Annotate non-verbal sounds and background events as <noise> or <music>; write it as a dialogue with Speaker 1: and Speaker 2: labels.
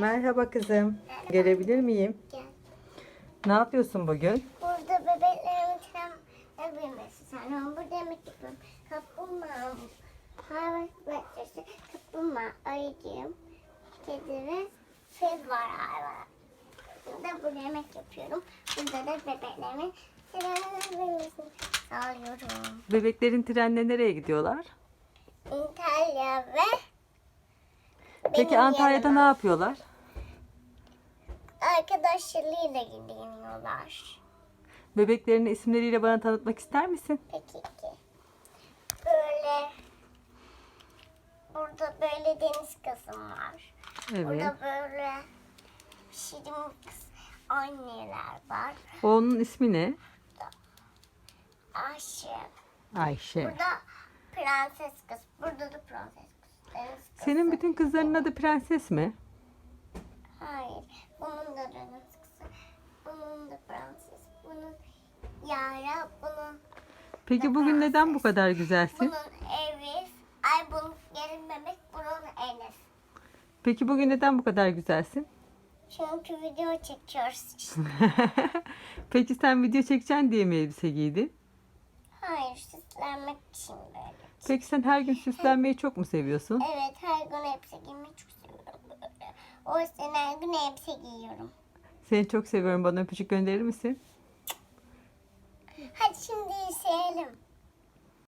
Speaker 1: Merhaba kızım. Gelebilir miyim?
Speaker 2: Gel.
Speaker 1: Ne yapıyorsun bugün?
Speaker 2: Burada bebeklerimin tren evrilmesi. Sen burada yemek yapıyorum. Kaplumbağa, hayvan bahçesi, kaplumbağa, ayıcığım, kedi ve fil var hayvan. Burada burada yemek yapıyorum. Burada da bebeklerimin tren evrilmesini sağlıyorum.
Speaker 1: Bebeklerin trenle nereye gidiyorlar?
Speaker 2: İtalya ve
Speaker 1: Peki
Speaker 2: benim
Speaker 1: Antalya'da
Speaker 2: yanıma
Speaker 1: ne yapıyorlar?
Speaker 2: Arkadaşlarıyla gidiyorlar.
Speaker 1: Bebeklerin isimleriyle bana tanıtmak ister misin?
Speaker 2: Peki ki. Böyle burada böyle deniz kızım var.
Speaker 1: Evet.
Speaker 2: Burada böyle şirin kız anneler var.
Speaker 1: Onun ismi ne?
Speaker 2: Ayşe.
Speaker 1: Ayşe.
Speaker 2: Burada prenses kız. Burada da prenses kız. Deniz.
Speaker 1: Senin bütün kızların adı prenses mi?
Speaker 2: Hayır. Bunun da deniz kızı. Bunun da prenses. Bunun Yara. Bunun
Speaker 1: Peki bugün neden bu kadar güzelsin?
Speaker 2: bunun Evis. Ay bunun gelin bebek. Bunun Enes.
Speaker 1: Peki bugün neden bu kadar güzelsin?
Speaker 2: Çünkü video çekiyoruz işte. <laughs>
Speaker 1: Peki sen video çekeceksin diye mi elbise giydin?
Speaker 2: Süslenmek için böyle.
Speaker 1: Peki sen her gün süslenmeyi çok mu seviyorsun?
Speaker 2: Evet her gün elbise giymeyi çok seviyorum böyle. O yüzden her gün elbise giyiyorum.
Speaker 1: Seni çok seviyorum. Bana öpücük gönderir misin?
Speaker 2: Hadi şimdi izleyelim.